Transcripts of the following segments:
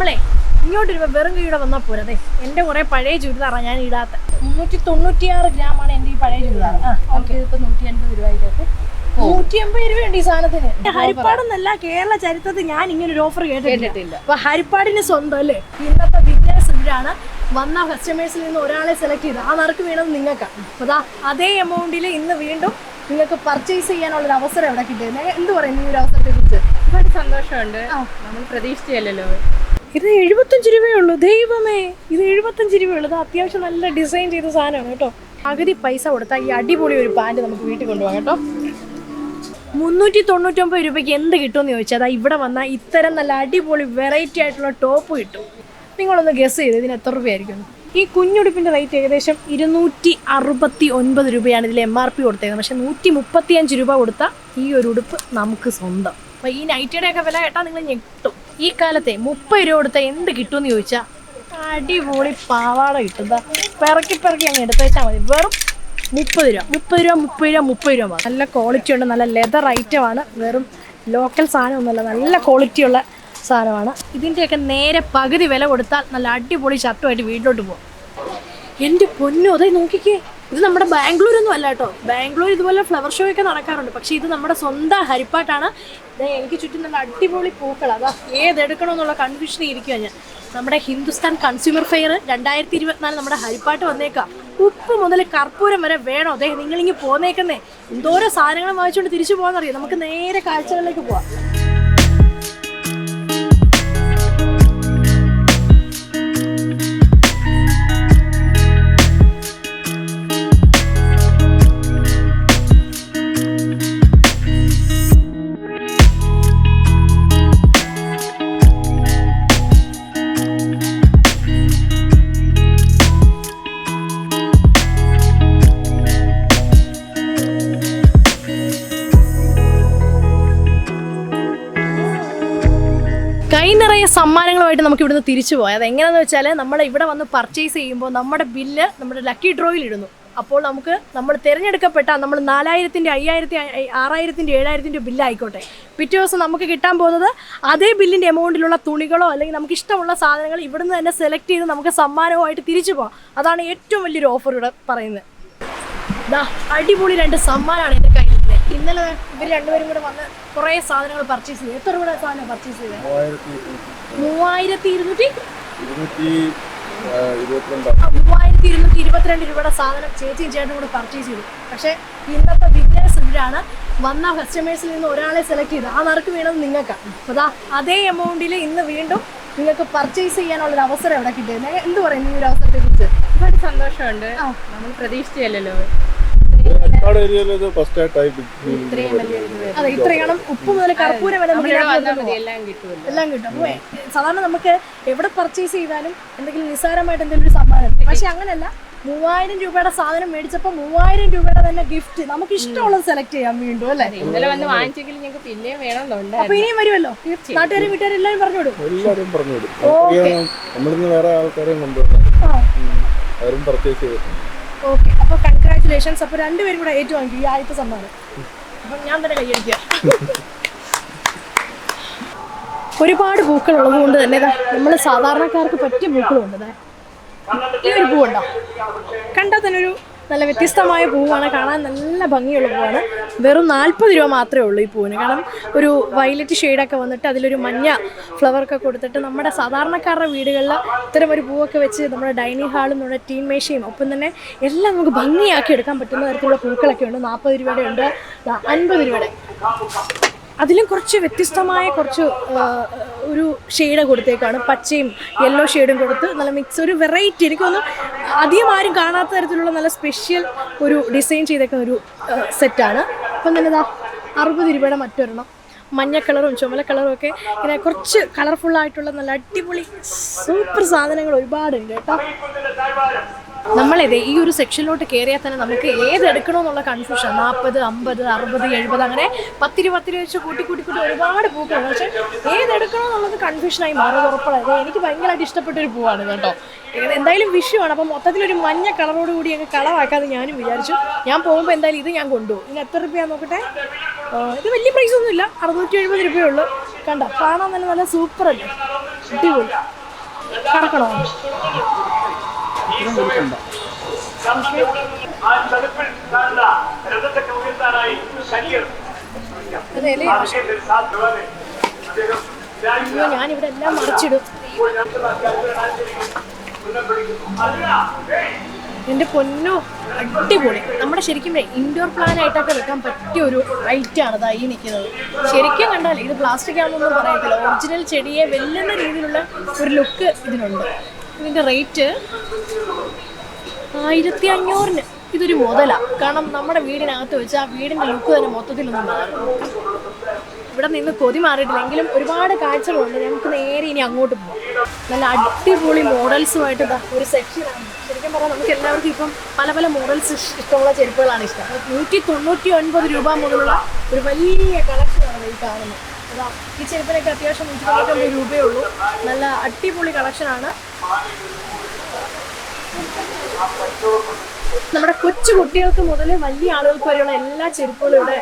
നമ്മളെ ഇങ്ങോട്ട് വരുമ്പോൾ വെറും കൈയുടെ വന്നാൽ പോരാ. എന്റെ എന്റെ കുറേ പഴയ ചുരിദാറാണ് ഞാൻ ഇടാത്ത. മുന്നൂറ്റി തൊണ്ണൂറ്റിയാറ് ഗ്രാമാണ് എന്റെ ഈ പഴയ ചുരിദാർ ആ ഓക്കെ. നൂറ്റി അൻപത് രൂപ നൂറ്റി അമ്പത് രൂപയുണ്ട് ഈ സാധനത്തിന്. ഹരിപ്പാടെന്നല്ല കേരള ചരിത്രത്തിൽ ഞാൻ ഇങ്ങനെ ഒരു ഓഫർ കേട്ടിട്ടില്ല. അപ്പൊ ഹരിപ്പാടിന് സ്വന്തം അല്ലേ? ഇന്നത്തെ ബിസിനസ് ഇവരാണ്. വന്ന കസ്റ്റമേഴ്സിൽ നിന്ന് ഒരാളെ സെലക്ട് ചെയ്ത് ആ നറുക്ക് വീണത് നിങ്ങൾക്കാണ് അപ്പൊ ദാ അതേ എമൗണ്ടിൽ ഇന്ന് വീണ്ടും നിങ്ങൾക്ക് പർച്ചേസ് ചെയ്യാനുള്ള ഒരു അവസരം എവിടെ കിട്ടിയത്. എന്ത് പറയുന്നു ഈ ഒരു അവസരത്തെ കുറിച്ച് ഒരുപാട് സന്തോഷമുണ്ട്. നമ്മൾ പ്രതീക്ഷിച്ചല്ലോ ഇത് എഴുപത്തഞ്ച് രൂപയേ ഉള്ളൂ ദൈവമേ ഇത് എഴുപത്തഞ്ച് രൂപയേ ഇത് അത്യാവശ്യം നല്ല ഡിസൈൻ ചെയ്ത സാധനമാണ് കേട്ടോ. പകുതി പൈസ കൊടുത്താൽ ഈ അടിപൊളി ഒരു പാന്റ് നമുക്ക് വീട്ടിൽ കൊണ്ടുപോകാം കേട്ടോ. മുന്നൂറ്റി തൊണ്ണൂറ്റൊമ്പത് രൂപയ്ക്ക് എന്ത് കിട്ടുമെന്ന് ചോദിച്ചാൽ അതാ ഇവിടെ വന്നാൽ ഇത്തരം നല്ല അടിപൊളി വെറൈറ്റി ആയിട്ടുള്ള ടോപ്പ് കിട്ടും. നിങ്ങളൊന്ന് ഗസ് ചെയ്ത് ഇതിന് എത്ര രൂപയായിരിക്കും? ഈ കുഞ്ഞുടുപ്പിന്റെ റേറ്റ് ഏകദേശം ഇരുന്നൂറ്റി അറുപത്തി ഒൻപത് രൂപയാണ് ഇതിൽ എം ആർ പി കൊടുത്തേക്കുന്നത്. പക്ഷേ നൂറ്റി മുപ്പത്തി അഞ്ച് രൂപ കൊടുത്താൽ ഈ ഒരു ഉടുപ്പ് നമുക്ക് സ്വന്തം. അപ്പോൾ ഈ നൈറ്റിയുടെ ഒക്കെ വില കേട്ടാൽ നിങ്ങൾ ഞെട്ടും. ഈ കാലത്തെ മുപ്പത് രൂപ കൊടുത്താൽ എന്ത് കിട്ടുമെന്ന് ചോദിച്ചാൽ അടിപൊളി പാവാട കിട്ടുന്ന പിറക്കി പിറക്കി അങ്ങ് എടുത്ത് മതി. വെറും മുപ്പത് രൂപ. മുപ്പത് രൂപ മുപ്പത് രൂപ മുപ്പത് രൂപ. നല്ല ക്വാളിറ്റി ഉണ്ട്. നല്ല ലെതർ ഐറ്റമാണ് വെറും ലോക്കൽ സാധനമൊന്നുമല്ല നല്ല ക്വാളിറ്റിയുള്ള സാധനമാണ്. ഇതിന്റെയൊക്കെ നേരെ പകുതി വില കൊടുത്താൽ നല്ല അടിപൊളി ഷർട്ടുമായിട്ട് വീട്ടിലോട്ട് പോകും എന്റെ പൊന്നു അതേ നോക്കിക്കേ. ഇത് നമ്മുടെ ബാംഗ്ലൂർ ഒന്നും അല്ല കേട്ടോ. ബാംഗ്ലൂർ ഇതുപോലെ ഫ്ലവർ ഷോ ഒക്കെ നടക്കാറുണ്ട്. പക്ഷേ ഇത് നമ്മുടെ സ്വന്തം ഹരിപ്പാട്ടാണ്. എനിക്ക് ചുറ്റും നല്ല അടിപൊളി പൂക്കൾ അതാ ഏതെടുക്കണമെന്നുള്ള കൺഫ്യൂഷൻ ഇരിക്കുക ഞാൻ. നമ്മുടെ ഹിന്ദുസ്ഥാൻ കൺസ്യൂമർ ഫെയർ രണ്ടായിരത്തി ഇരുപത്തിനാല് നമ്മുടെ ഹരിപ്പാട്ട് വന്നേക്കാം. ഉപ്പ് മുതൽ കർപ്പൂരം വരെ വേണോ? അതെ നിങ്ങളിങ്ങനെ പോന്നേക്കുന്നേ. എന്തോരോ സാധനങ്ങൾ വാങ്ങിച്ചുകൊണ്ട് തിരിച്ചു പോകാന്നറിയാം നമുക്ക് നേരെ കാഴ്ചകളിലേക്ക് പോവാം. സമ്മാനങ്ങളുമായിട്ട് നമുക്ക് ഇവിടുന്ന് തിരിച്ചു പോകാം. അത് എങ്ങനെയാണെന്ന് വെച്ചാൽ നമ്മൾ ഇവിടെ വന്ന് പർച്ചേസ് ചെയ്യുമ്പോൾ നമ്മുടെ ബില്ല് നമ്മുടെ ലക്കി ഡ്രോയിൽ ഇടുന്നു. അപ്പോൾ നമുക്ക് നമ്മൾ തിരഞ്ഞെടുക്കപ്പെട്ട നമ്മൾ നാലായിരത്തിന്റെ അയ്യായിരത്തി ആറായിരത്തിന്റെ ഏഴായിരത്തിന്റെ ബില്ലായിക്കോട്ടെ പിറ്റേ ദിവസം നമുക്ക് കിട്ടാൻ പോകുന്നത് അതേ ബില്ലിന്റെ എമൗണ്ടിലുള്ള തുണികളോ അല്ലെങ്കിൽ നമുക്ക് ഇഷ്ടമുള്ള സാധനങ്ങൾ ഇവിടുന്ന് തന്നെ സെലക്ട് ചെയ്ത് നമുക്ക് സമ്മാനവുമായിട്ട് തിരിച്ചു പോകാം. അതാണ് ഏറ്റവും വലിയൊരു ഓഫർ ഇവിടെ പറയുന്നത്. ദാ അടിപൊളി രണ്ട് സമ്മാനമാണ് എന്റെ കയ്യിൽ ഇന്നലെ ഇവർ രണ്ടുപേരും കൂടെ വന്ന് കുറേ സാധനങ്ങൾ പർച്ചേസ് ചെയ്തു. എത്ര രൂപയുടെ സാധനം പർച്ചേസ് ചെയ്തത്? മൂവായിരത്തി ഇരുന്നൂറ്റി മൂവായിരത്തി ഇരുന്നൂറ്റി ഇരുപത്തിരണ്ട് രൂപയുടെ സാധനം ചേച്ചിയും ചേട്ടനും കൂടെ പർച്ചേസ് ചെയ്തു. പക്ഷേ ഇന്നത്തെ ബിസിനസ് ഇവരാണ് വന്ന കസ്റ്റമേഴ്സിൽ നിന്ന് ഒരാളെ സെലക്ട് ചെയ്ത് ആ നറുക്ക് വീണത് നിങ്ങൾക്കാണ് ദാ അതേ എമൗണ്ടിൽ ഇന്ന് വീണ്ടും നിങ്ങൾക്ക് പർച്ചേസ് ചെയ്യാനുള്ള ഒരു അവസരം ഇവിടെ കിട്ടിയത്. എന്ത് പറയുന്നു ഈ ഒരു അവസരത്തെ കുറിച്ച് ഒരുപാട് സന്തോഷമുണ്ട്. നമ്മൾ പ്രതീക്ഷിച്ചല്ലോ അതെ ഇത്രയാണ് ഉപ്പ് മുതൽ കർപ്പൂരം വരെ നമുക്ക് ഇതിനകത്ത് വന്നാൽ മതി പോകാം. എല്ലാം കിട്ടുമല്ലോ. എല്ലാം കിട്ടും. അപ്പോൾ സാധാരണ നമുക്ക് എവിടെ പർച്ചേസ് ചെയ്താലും എന്തെങ്കിലും നിസ്സാരമായിട്ട് എന്തെങ്കിലും ഒരു സമ്മാനം പക്ഷെ അങ്ങനെയല്ല. മൂവായിരം രൂപയുടെ സാധനം മേടിച്ചപ്പോൾ മൂവായിരം രൂപയുടെ തന്നെ ഗിഫ്റ്റ് നമുക്ക് ഇഷ്ടമുള്ളത് സെലക്ട് ചെയ്യാം വീണ്ടും അല്ലേ? ഇന്നലെ വന്ന് വാങ്ങിച്ചെങ്കിൽ ഞങ്ങൾക്ക് പിന്നെയും വേണമെന്നുണ്ട് അപ്പൊ ഇനിയും വരുമല്ലോ? നാട്ടുകാരും വീട്ടുകാരും എല്ലാവരും പറഞ്ഞു വിടും. എല്ലാവരും പറഞ്ഞു വിടും. നമുക്കറിയാം, നമ്മളിന്ന് വേറെ ആൾക്കാരെയും കൊണ്ടുവരണം. അവരും പർച്ചേസ് ചെയ്തിട്ടുണ്ട്. ഓക്കെ. അപ്പൊ കൺഗ്രാറ്റുലേഷൻസ് അപ്പൊ രണ്ടുപേരും കൂടെ ഏറ്റുവാങ്ങിക്കും ഈ ആദ്യത്തെ സമ്മാനം. അപ്പൊ ഞാൻ തന്നെ കൈയടിക്കുക ഒരുപാട് പൂക്കൾ ഉള്ളത് കൊണ്ട് തന്നെ നമ്മൾ സാധാരണക്കാർക്ക് പറ്റിയ പൂക്കളുണ്ട്. ഈ ഒരു പൂവുണ്ടോ? കണ്ടാൽ തന്നെ ഒരു നല്ല വ്യത്യസ്തമായ പൂവാണ്. കാണാൻ നല്ല ഭംഗിയുള്ള പൂവാണ്. വെറും നാൽപ്പത് രൂപ മാത്രമേ ഉള്ളൂ ഈ പൂവിന്. കാരണം ഒരു വയലറ്റ് ഷെയ്ഡൊക്കെ വന്നിട്ട് അതിലൊരു മഞ്ഞ ഫ്ലവറൊക്കെ കൊടുത്തിട്ട് നമ്മുടെ സാധാരണക്കാരുടെ വീടുകളിൽ ഇത്തരം ഒരു പൂവൊക്കെ വെച്ച് നമ്മുടെ ഡൈനിങ് ഹാളും നമ്മുടെ ടീം മേശയും ഒപ്പം തന്നെ എല്ലാം നമുക്ക് ഭംഗിയാക്കി എടുക്കാൻ പറ്റുന്ന തരത്തിലുള്ള പൂക്കളൊക്കെ ഉണ്ട്. നാൽപ്പത് രൂപയുടെ ഉണ്ട്. അൻപത് രൂപയുടെ. അതിലും കുറച്ച് വ്യത്യസ്തമായ കുറച്ച് ഒരു ഷെയ്ഡ് കൊടുത്തേക്കാണ്. പച്ചയും യെല്ലോ ഷെയ്ഡും കൊടുത്ത് നല്ല മിക്സ് ഒരു വെറൈറ്റി എനിക്കൊന്ന് അധികം ആരും കാണാത്ത തരത്തിലുള്ള നല്ല സ്പെഷ്യൽ ഒരു ഡിസൈൻ ചെയ്തേക്കുന്ന ഒരു സെറ്റാണ് അപ്പം ഇതാ അറുപത് രൂപയുടെ മറ്റൊരെണ്ണം. മഞ്ഞ കളറും ചുമല കളറും ഒക്കെ ഇങ്ങനെ കുറച്ച് കളർഫുള്ളായിട്ടുള്ള നല്ല അടിപൊളി സൂപ്പർ സാധനങ്ങൾ ഒരുപാടുണ്ട് കേട്ടോ. നമ്മളിത് ഈ ഒരു സെക്ഷനിലോട്ട് കയറിയാൽ തന്നെ നമുക്ക് ഏത് എടുക്കണമെന്നുള്ള കൺഫ്യൂഷൻ നാൽപ്പത് അമ്പത് അറുപത് എഴുപത് അങ്ങനെ പത്തിരി പത്തിരി വെച്ച് കൂട്ടി കൂട്ടി കൂട്ടി ഒരുപാട് പൂക്കളുണ്ട് പക്ഷേ ഏത് എടുക്കണമെന്നുള്ളത് കൺഫ്യൂഷനായി മാറുന്നത് ഉറപ്പാണ്. എനിക്ക് ഭയങ്കരമായിട്ട് ഇഷ്ടപ്പെട്ട ഒരു പൂവാണ് കേട്ടോ. എന്തായാലും വിഷയമാണ് അപ്പം മൊത്തത്തിലൊരു മഞ്ഞ കളറോട് കൂടി അങ്ങ് കളറാക്കാതെ ഞാനും വിചാരിച്ചു. ഞാൻ പോകുമ്പോൾ എന്തായാലും ഇത് ഞാൻ കൊണ്ടുപോകും. ഇനി എത്ര രൂപയാ നോക്കട്ടെ? ഇത് വലിയ പ്രൈസ് ഒന്നുമില്ല അറുന്നൂറ്റി എഴുപത് രൂപയേ ഉള്ളൂ. കണ്ട? കാണാൻ തന്നെ നല്ല സൂപ്പർ അല്ലേ? അടിപൊളി. കടക്കണോ അദ്ദേഹം അയ്യോ ഞാനിവിടെ എല്ലാം മറിച്ചിടും. എന്റെ പൊന്നോ അടിപൊളി. നമ്മുടെ ശരിക്കും ഇൻഡോർ പ്ലാൻ ആയിട്ടൊക്കെ വെക്കാൻ പറ്റിയ ഒരു ഐറ്റം ആണ് ഇതാ ഈ നിൽക്കുന്നത് ശരിക്കും കണ്ടാൽ ഇത് പ്ലാസ്റ്റിക് ആണെന്നൊന്നും പറയത്തില്ല. ഒറിജിനൽ ചെടിയെ വെല്ലുന്ന രീതിയിലുള്ള ഒരു ലുക്ക് ഇതിനുണ്ട്. ഇതിന്റെ റേറ്റ് ആയിരത്തി അഞ്ഞൂറിന് ഇതൊരു മുതലാ. കാരണം നമ്മുടെ വീടിനകത്ത് വെച്ച് ആ വീടിന്റെ ലുക്ക് തന്നെ മൊത്തത്തിലൊന്നും മാറും ഇവിടെ നിന്ന് കൊതി മാറിയിട്ടില്ല. എങ്കിലും ഒരുപാട് കാഴ്ചകളുണ്ട്. നമുക്ക് നേരെ ഇനി അങ്ങോട്ട് പോകാം നല്ല അടിപൊളി മോഡൽസുമായിട്ട് ഒരു സെക്ഷനാണ് ശരിക്കും പറഞ്ഞാൽ നമുക്ക് എല്ലാവർക്കും ഇപ്പം പല പല മോഡൽസ് ഇഷ്ടമുള്ള ചെരുപ്പുകളാണ് ഇഷ്ടം. നൂറ്റി തൊണ്ണൂറ്റി ഒൻപത് രൂപ മുതലുള്ള ഒരു വലിയ കളക്ഷനാണ് ഈ കാണുന്നത്. അതാ ഈ ചെരുപ്പിനൊക്കെ അത്യാവശ്യം നൂറ്റി തൊണ്ണൂറ്റൊമ്പത് രൂപയേ ഉള്ളൂ. നല്ല അടിപൊളി കളക്ഷനാണ് നമ്മുടെ കൊച്ചു കുട്ടികൾക്ക് മുതൽ വലിയ ആളുകൾക്ക് വരെയുള്ള എല്ലാ ചെരുപ്പുകളും ഇവിടെ